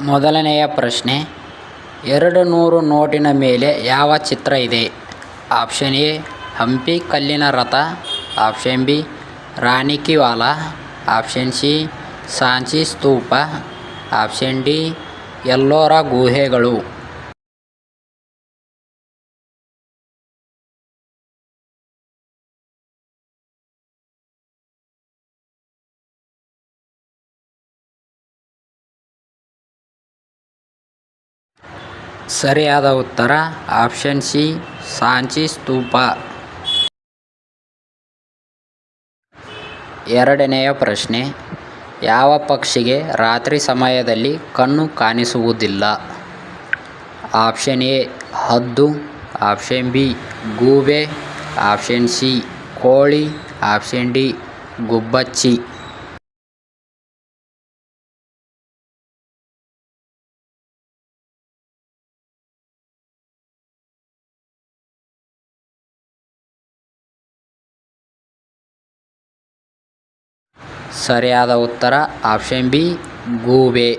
ಮೊದಲನೆಯ ಪ್ರಶ್ನೆ, ಎರಡು ನೂರು ನೋಟಿನ ಮೇಲೆ ಯಾವ ಚಿತ್ರ ಇದೆ? ಆಪ್ಷನ್ ಎ, ಹಂಪಿ ಕಲ್ಲಿನ ರಥ. ಆಪ್ಷನ್ ಬಿ ರಾಣಿ ಕಿ option C, Sanchi stupa. Option D, Ellora ಗುಹೆಗಳು. ಸರಿಯಾದ ಉತ್ತರ ಆಪ್ಷನ್ ಸಿ ಸಾಂಚಿ ಸ್ತೂಪ. ಎರಡನೆಯ ಪ್ರಶ್ನೆ, ಯಾವ ಪಕ್ಷಿಗೆ ರಾತ್ರಿ ಸಮಯದಲ್ಲಿ ಕಣ್ಣು ಕಾಣಿಸುವುದಿಲ್ಲ? ಆಪ್ಷನ್ ಎ ಹದ್ದು. ಆಪ್ಷನ್ ಬಿ ಗೂಬೆ. ಆಪ್ಷನ್ ಸಿ ಕೋಳಿ. ಆಪ್ಷನ್ ಡಿ ಗುಬ್ಬಚ್ಚಿ. ಸರಿಯಾದ ಉತ್ತರ ಆಪ್ಷನ್ ಬಿ ಗೂಬೆ.